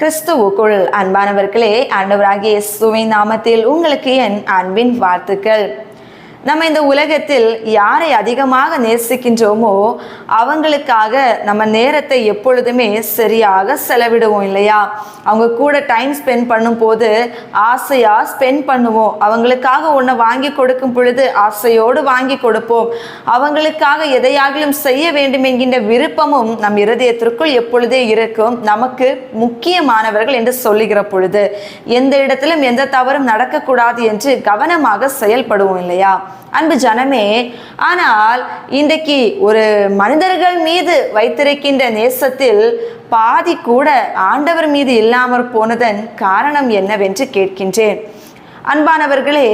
கிறிஸ்துவுக்குள் அன்பானவர்களே ஆண்டவராகிய சுவை நாமத்தில் உங்களுக்கு என் அன்பின் வாழ்த்துக்கள். நம்ம இந்த உலகத்தில் யாரை அதிகமாக நேசிக்கின்றோமோ அவங்களுக்காக நம்ம நேரத்தை எப்பொழுதுமே சரியாக செலவிடுவோம் இல்லையா? அவங்க கூட டைம் ஸ்பெண்ட் பண்ணும்போது ஆசையாக ஸ்பெண்ட் பண்ணுவோம். அவங்களுக்காக ஒன்றை வாங்கி கொடுக்கும் பொழுது ஆசையோடு வாங்கி கொடுப்போம். அவங்களுக்காக எதையாகிலும் செய்ய வேண்டும் என்கின்ற விருப்பமும் நம் இருதயத்திற்குள் எப்பொழுதே இருக்கும். நமக்கு முக்கியமானவர்கள் என்று சொல்லுகிற பொழுது எந்த இடத்திலும் எந்த தவறும் நடக்கக்கூடாது என்று கவனமாக செயல்படுவோம் இல்லையா? அன்பு ஜனமே ஆனால் இன்றைக்கு ஒரு மனிதர்கள் மீது வைத்திருக்கின்ற நேசத்தில் பாதி கூட ஆண்டவர் மீது இல்லாமற் போனதன் காரணம் என்னவென்று கேட்கின்றேன். அன்பானவர்களே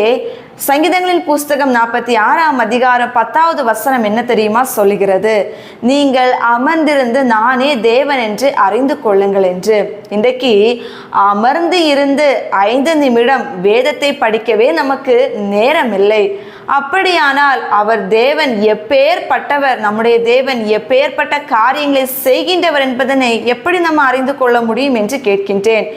சங்கீதங்களின் புஸ்தகம் நாற்பத்தி ஆறாம் அதிகாரம் பத்தாவது வசனம் என்ன தெரியுமா சொல்லுகிறது? நீங்கள் அமர்ந்திருந்து நானே தேவன் என்று அறிந்து கொள்ளுங்கள் என்று. இன்றைக்கு அமர்ந்து இருந்து ஐந்து நிமிடம் வேதத்தை படிக்கவே நமக்கு நேரம் இல்லை அப்படியானால் அவர் தேவன் எப்பேற்பட்டவர் நம்முடைய தேவன் எப்பேற்பட்ட காரியங்களை செய்கின்றவர் என்பதனை எப்படி நம்ம அறிந்து கொள்ள முடியும் என்று கேட்கின்றேன்.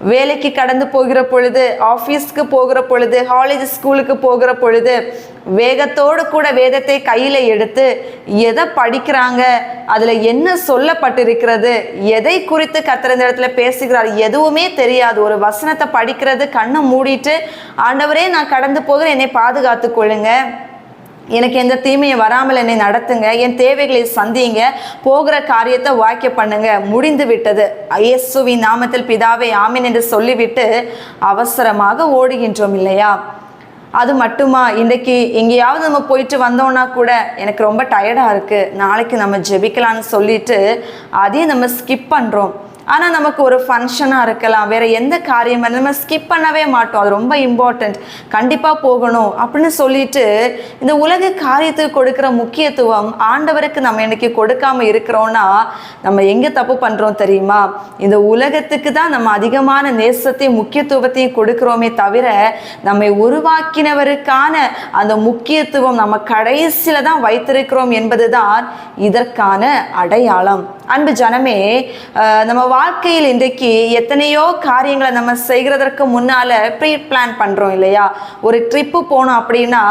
வேலைக்கு கடந்து போகிற பொழுது ஆஃபீஸ்க்கு போகிற பொழுது காலேஜ் ஸ்கூலுக்கு போகிற பொழுது வேகத்தோடு கூட வேதத்தை கையில் எடுத்து எதை படிக்கிறாங்க அதில் என்ன சொல்லப்பட்டிருக்கிறது எதை குறித்து கத்திர இந்த இடத்துல பேசுகிறார் எதுவுமே தெரியாது. ஒரு வசனத்தை படிக்கிறது கண்ணை மூடிட்டு ஆண்டவரே நான் கடந்து போகிறேன் என்னை பாதுகாத்து கொள்ளுங்கள் எனக்கு எந்த தீமையை வராமல் என்னை நடத்துங்க என் தேவைகளை சந்திங்க போகிற காரியத்தை வாக்கிய பண்ணுங்க. முடிந்து விட்டது. இயேசுவின் நாமத்தில் பிதாவை ஆமீன் என்று சொல்லிவிட்டு அவசரமாக ஓடுகின்றோம் இல்லையா? அது மட்டுமா? இன்றைக்கு எங்கேயாவது நம்ம போயிட்டு வந்தோம்னா கூட எனக்கு ரொம்ப டயர்டாக இருக்குது நாளைக்கு நம்ம ஜெபிக்கலாம்னு சொல்லிட்டு அதையும் நம்ம ஸ்கிப் பண்ணுறோம் ஆனால் நமக்கு ஒரு ஃபங்க்ஷனாக இருக்கலாம். வேறு எந்த காரியம் நம்ம ஸ்கிப் பண்ணவே மாட்டோம். அது ரொம்ப இம்பார்ட்டண்ட் கண்டிப்பாக போகணும் அப்படின்னு சொல்லிட்டு இந்த உலக காரியத்துக்கு கொடுக்குற முக்கியத்துவம் ஆண்டவருக்கு நம்ம இன்னைக்கு கொடுக்காம இருக்கிறோன்னா நம்ம எங்கே தப்பு பண்ணுறோம் தெரியுமா? இந்த உலகத்துக்கு தான் நம்ம அதிகமான நேசத்தையும் முக்கியத்துவத்தையும் கொடுக்குறோமே தவிர நம்மை உருவாக்கினவருக்கான அந்த முக்கியத்துவம் நம்ம கடைசியில தான் வைத்திருக்கிறோம் என்பதுதான் இதற்கான அடையாளம். அன்பு ஜனமே நம்ம வாழ்க்கையில் இன்றைக்கு எத்தனையோ காரியங்களை நம்ம செய்கிறதற்கு முன்னால் ப்ரீ பிளான் பண்ணுறோம் இல்லையா? ஒரு ட்ரிப்பு போகணும் அப்படின்னா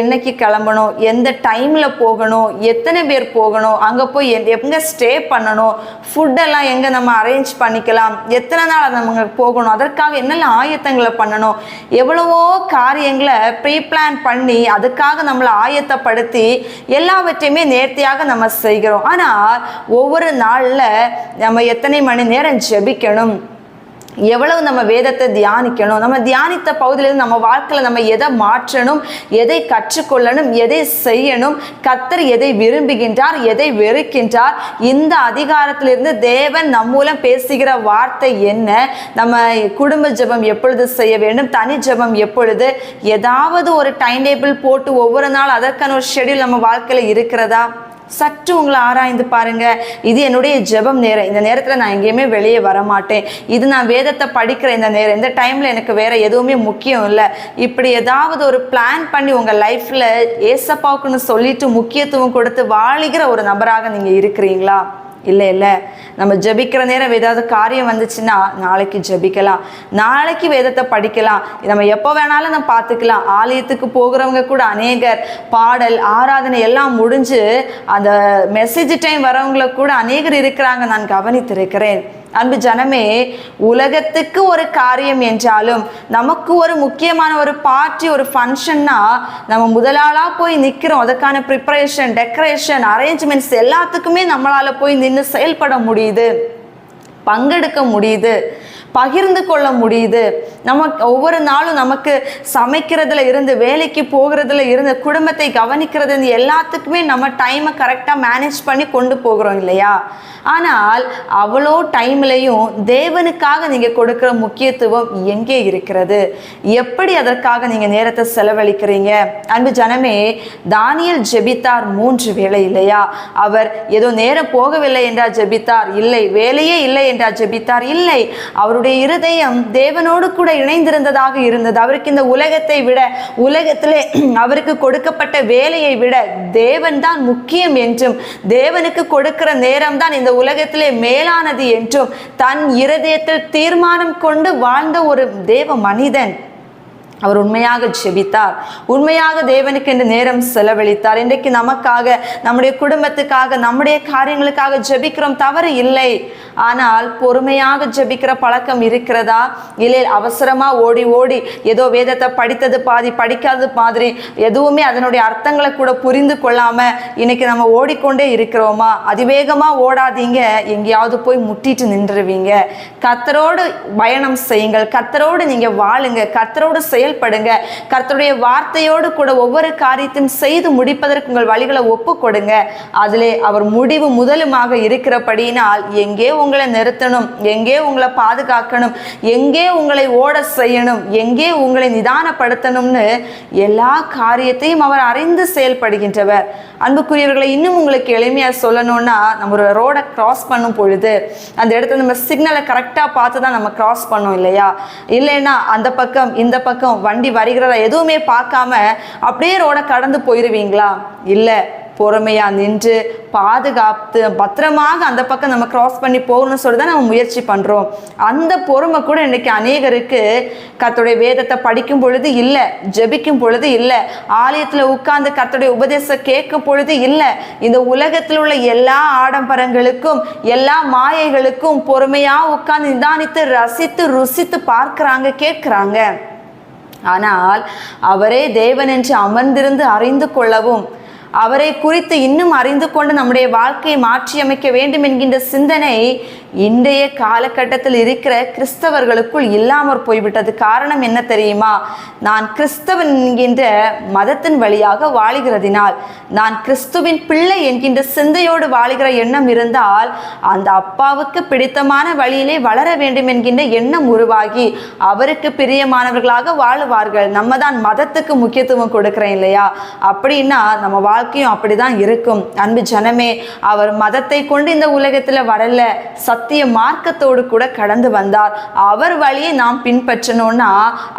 என்னைக்கு கிளம்பணும்? எந்த டைமில் போகணும்? எத்தனை பேர் போகணும்? அங்கே போய் எங்க ஸ்டே பண்ணணும்? ஃபுட்டெல்லாம் எங்கே நம்ம அரேஞ்ச் பண்ணிக்கலாம்? எத்தனை நாள் நம்ம போகணும்? அதற்காக என்னெல்லாம் ஆயத்தங்களை பண்ணணும்? எவ்வளவோ காரியங்கள் ப்ரீ பிளான் பண்ணி அதுக்காக நம்மளை ஆயத்தப்படுத்தி எல்லாவற்றையுமே நேர்த்தியாக நம்ம செய்கிறோம். ஆனால் ஒவ்வொரு நாளில் நம்ம எத்தனை மணி நேரம் ஜெபிக்கணும்? எவ்வளவு நம்ம வேதத்தை தியானிக்கணும் நம்ம தியானித்த பகுதியிலிருந்து நம்ம வாழ்க்கையில் நம்ம எதை மாற்றணும் எதை கற்றுக்கொள்ளணும் எதை செய்யணும் கத்தர் எதை விரும்புகின்றார் எதை வெறுக்கின்றார் இந்த அதிகாரத்திலிருந்து தேவன் நம் மூலம் பேசுகிற வார்த்தை என்ன நம்ம குடும்ப ஜெபம் எப்பொழுது செய்ய வேண்டும் தனி ஜெபம் எப்பொழுது ஏதாவது ஒரு டைம் டேபிள் போட்டு ஒவ்வொரு நாள் அதற்கான ஒரு ஷெடியூல் நம்ம வாழ்க்கையில் இருக்கிறதா? சற்று உங்களை ஆராய்ந்து பாருங்க. இது என்னுடைய ஜெபம் நேரம். இந்த நேரத்தில் நான் எங்கேயுமே வெளியே வர மாட்டேன் இது நான் வேதத்தை படிக்கிற இந்த நேரம். இந்த டைமில் எனக்கு வேற எதுவுமே முக்கியம் இல்லை. இப்படி ஏதாவது ஒரு பிளான் பண்ணி உங்கள் லைஃப்பில் ஏசப்பாவுக்குன்னு சொல்லிட்டு முக்கியத்துவம் கொடுத்து வாழுகிற ஒரு நபராக நீங்கள் இருக்கிறீங்களா? இல்லை இல்லை. நம்ம ஜெபிக்கிற நேரம் ஏதாவது காரியம் வந்துச்சுன்னா நாளைக்கு ஜெபிக்கலாம். நாளைக்கு வேதத்தை படிக்கலாம். நம்ம எப்போ வேணாலும் நம்ம பார்த்துக்கலாம். ஆலயத்துக்கு போகிறவங்க கூட அநேகர் பாடல் ஆராதனை எல்லாம் முடிஞ்சு அந்த மெசேஜ் டைம் வரவங்கள கூட அநேகர் இருக்கிறாங்க. நான் கவனித்திருக்கிறேன். அன்பு ஜனமே உலகத்துக்கு ஒரு காரியம் என்றாலும் நமக்கு ஒரு முக்கியமான ஒரு பார்ட்டி ஒரு ஃபங்க்ஷன்னா நம்ம முதலாளாக போய் நிற்கிறோம் அதுக்கான ப்ரிப்பரேஷன் டெக்கரேஷன் அரேஞ்ச்மெண்ட்ஸ் எல்லாத்துக்குமே நம்மளால் போய் நின்று செயல்பட முடியுது. பங்கெடுக்க முடியுது பகிர்ந்து கொள்ள முடியுது. நமக்கு ஒவ்வொரு நாளும் நமக்கு சமைக்கிறதுல இருந்து வேலைக்கு போகிறதுல இருந்து குடும்பத்தை கவனிக்கிறது எல்லாத்துக்குமே நம்ம டைமை கரெக்டாக மேனேஜ் பண்ணி கொண்டு போகிறோம் இல்லையா? ஆனால் அவ்வளோ டைம்லையும் தேவனுக்காக நீங்கள் கொடுக்குற முக்கியத்துவம் எங்கே இருக்கிறது? எப்படி அதற்காக நீங்கள் நேரத்தை செலவழிக்கிறீங்க? அன்பு ஜனமே தானியல் ஜெபித்தார் மூன்று வேலை இல்லையா? அவர் ஏதோ நேரம் போகவில்லை என்றார் ஜெபித்தார். இல்லை வேலையே இல்லை என்றார். ஜெபித்தார். இல்லை அவருடைய இருதயம் தேவனோடு கூட இணைந்திருந்ததாக இருந்தது. அவருக்கு இந்த உலகத்தை விட உலகத்திலே அவருக்கு கொடுக்கப்பட்ட வேலையை விட தேவன் தான் முக்கியம் என்றும் தேவனுக்கு கொடுக்கிற நேரம் தான் இந்த உலகத்திலே மேலானது என்றும் தன் இருதயத்தில் தீர்மானம் கொண்டு வாழ்ந்த ஒரு தேவ மனிதன். அவர் உண்மையாக ஜெபித்தார். உண்மையாக தேவனுக்கு என்று நேரம் செலவழித்தார். இன்றைக்கு நமக்காக நம்முடைய குடும்பத்துக்காக நம்முடைய காரியங்களுக்காக ஜெபிக்கிறோம் தவறு இல்லை. ஆனால் பொறுமையாக ஜெபிக்கிற பழக்கம் இருக்கிறதா? இல்லை அவசரமா ஓடி ஓடி ஏதோ வேதத்தை படித்தது பாதி படிக்காதது மாதிரி எதுவுமே அதனுடைய அர்த்தங்களை கூட புரிந்து கொள்ளாம இன்னைக்கு நம்ம ஓடிக்கொண்டே இருக்கிறோமா? அதிவேகமா ஓடாதீங்க. எங்கேயாவது போய் முட்டிட்டு நின்றுவீங்க. கத்தரோடு பயணம் செய்யுங்கள். கத்தரோடு நீங்க வாழுங்க. கத்தரோடு செயல்படுங்க. கர்த்தருடைய வார்த்தையோடு கூட ஒவ்வொரு காரியத்தையும் செய்து முடிப்பதற்கு உங்கள் வழிகளை ஒப்பு கொடுங்க அதிலே அவர் முடிவு முதலுமாக இருக்கிறபடியினால் எங்கே உங்களை நிறுத்தணும் எங்கே உங்களை பாதுகாக்கணும் எங்கே உங்களை ஓட செய்யணும் எங்கே உங்களை நிதானப்படுத்தணும்னு எல்லா காரியத்தையும் அவர் அறிந்து செயல்படுகின்றவர். அன்புக்குரியவர்களை இன்னும் உங்களுக்கு எளிமையாக சொல்லணும்னா நம்ம ஒரு ரோடை கிராஸ் பண்ணும் பொழுது அந்த இடத்துல நம்ம சிக்னலை கரெக்டாக பார்த்து தான் நம்ம கிராஸ் பண்ணோம் இல்லையா? இல்லைன்னா அந்த பக்கம் இந்த பக்கம் வண்டி வருகிறதா எதுவுமே பார்க்காம அப்படியே ரோடை கடந்து போயிடுவீங்களா இல்லை பொறுமையா நின்று பாதுகாத்து பத்திரமாக அந்த பக்கம் நம்ம கிராஸ் பண்ணி போகணும்னு சொல்லி தான் நம்ம முயற்சி பண்றோம். அந்த பொறுமை கூட இன்னைக்கு அநேகருக்கு கத்தோடைய வேதத்தை படிக்கும் பொழுது இல்லை ஜெபிக்கும் பொழுது இல்லை ஆலயத்துல உட்கார்ந்து கத்தோடைய உபதேசம் கேட்கும் பொழுது இல்லை. இந்த உலகத்தில் உள்ள எல்லா ஆடம்பரங்களுக்கும் எல்லா மாயைகளுக்கும் பொறுமையா உட்கார்ந்து நிதானித்து ரசித்து ருசித்து பார்க்குறாங்க கேட்கிறாங்க. ஆனால் அவரே தேவன் என்று அமர்ந்திருந்து அறிந்து கொள்ளவும் அவரை குறித்து இன்னும் அறிந்து கொண்டு நம்முடைய வாழ்க்கையை மாற்றியமைக்க வேண்டும் என்கின்ற சிந்தனை இன்றைய காலகட்டத்தில் இருக்கிற கிறிஸ்தவர்களுக்குள் இல்லாமற் போய்விட்டது. காரணம் என்ன தெரியுமா? நான் கிறிஸ்தவன் என்கின்ற மதத்தின் வழியாக வாழுகிறதினால் நான் கிறிஸ்துவின் பிள்ளை என்கின்ற சிந்தையோடு வாழுகிற எண்ணம் இருந்தால் அந்த அப்பாவுக்கு பிடித்தமான வழியிலே வளர வேண்டும் என்கின்ற எண்ணம் உருவாகி அவருக்கு பிரியமானவர்களாக வாழுவார்கள். நம்ம தான் மதத்துக்கு முக்கியத்துவம் கொடுக்குறேன் இல்லையா? அப்படின்னா நம்ம வாழ்க்கையும் அப்படிதான் இருக்கும். அன்பு ஜனமே அவர் மதத்தை கொண்டு இந்த உலகத்தில் வரல. சத்திய மார்க்கத்தோடு கூட கடந்து வந்தார். அவர் வழியை நாம் பின்பற்றணும்னா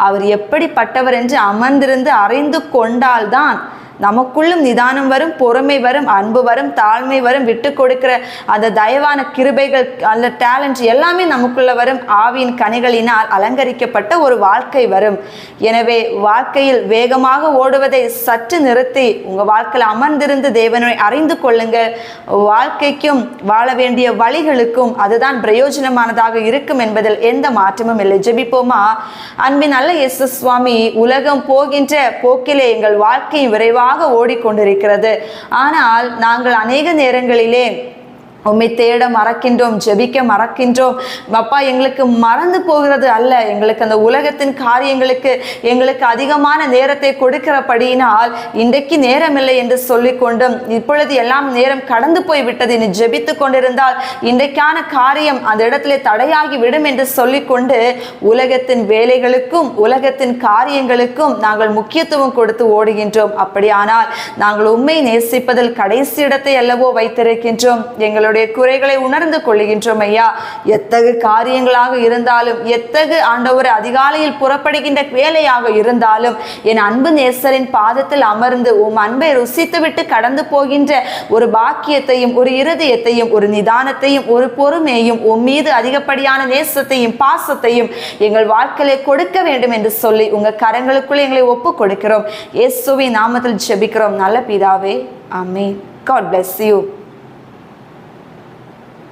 அவர் எப்படிப்பட்டவர் என்று அமர்ந்திருந்து அறிந்து கொண்டால்தான் நமக்குள்ளும் நிதானம் வரும் பொறுமை வரும் அன்பு வரும் தாழ்மை வரும் விட்டு கொடுக்கிற அந்த தயவான கிருபைகள் அந்த டேலண்ட் எல்லாமே நமக்குள்ள வரும். ஆவியின் கனிகளினால் அலங்கரிக்கப்பட்ட ஒரு வாழ்க்கை வரும். எனவே வாழ்க்கையில் வேகமாக ஓடுவதை சற்று நிறுத்தி உங்க வாழ்க்கையில் அமர்ந்திருந்து தேவனை அறிந்து கொள்ளுங்கள். வாழ்க்கைக்கும் வாழ வேண்டிய வழிகளுக்கும் அதுதான் பிரயோஜனமானதாக இருக்கும் என்பதில் எந்த மாற்றமும் இல்லை. ஜெபிப்போமா? அன்பின் நல்ல இயேசு சுவாமி உலகம் போகின்ற போக்கிலே எங்கள் வாழ்க்கையும் விரைவாக வேகமாக ஓடிக்கொண்டிருக்கிறது. ஆனால் நாங்கள் அநேக நேரங்களிலே உம்மை தேட மறக்கின்றோம் ஜெபிக்க மறக்கின்றோம். அப்பா எங்களுக்கு மறந்து போகிறது அல்ல. எங்களுக்கு அந்த உலகத்தின் காரியங்களுக்கு எங்களுக்கு அதிகமான நேரத்தை கொடுக்கிறபடியினால் இன்றைக்கு நேரமில்லை என்று சொல்லிக்கொண்டும் இப்பொழுது எல்லாம் நேரம் கடந்து போய் விட்டது இனி ஜெபித்து கொண்டிருந்தால் இன்றைக்கான காரியம் அந்த இடத்திலே தடையாகி விடும் என்று சொல்லிக்கொண்டு உலகத்தின் வேலைகளுக்கும் உலகத்தின் காரியங்களுக்கும் நாங்கள் முக்கியத்துவம் கொடுத்து ஓடுகின்றோம். அப்படியானால் நாங்கள் உண்மை நேசிப்பதில் கடைசி இடத்தை அல்லவோ வைத்திருக்கின்றோம். எங்களுடைய எங்களுடைய குறைகளை உணர்ந்து கொள்ளுகின்றோம் ஐயா. எத்தகு காரியங்களாக இருந்தாலும் எத்தகு ஆண்டவர் அதிகாலையில் புறப்படுகின்ற வேலையாக இருந்தாலும் என் அன்பு நேசரின் பாதத்தில் அமர்ந்து உம் அன்பை ருசித்துவிட்டு கடந்து போகின்ற ஒரு பாக்கியத்தையும் ஒரு இருதயத்தையும் ஒரு நிதானத்தையும் ஒரு பொறுமையையும் உம் மீது அதிகப்படியான நேசத்தையும் பாசத்தையும் எங்கள் வாழ்க்கையிலே கொடுக்க வேண்டும் என்று சொல்லி உங்க கரங்களுக்குள் எங்களை ஒப்பு கொடுக்கிறோம். இயேசுவின் நாமத்தில் ஜெபிக்கிறோம். நல்ல பிதாவே அமே காட் பிளஸ் யூ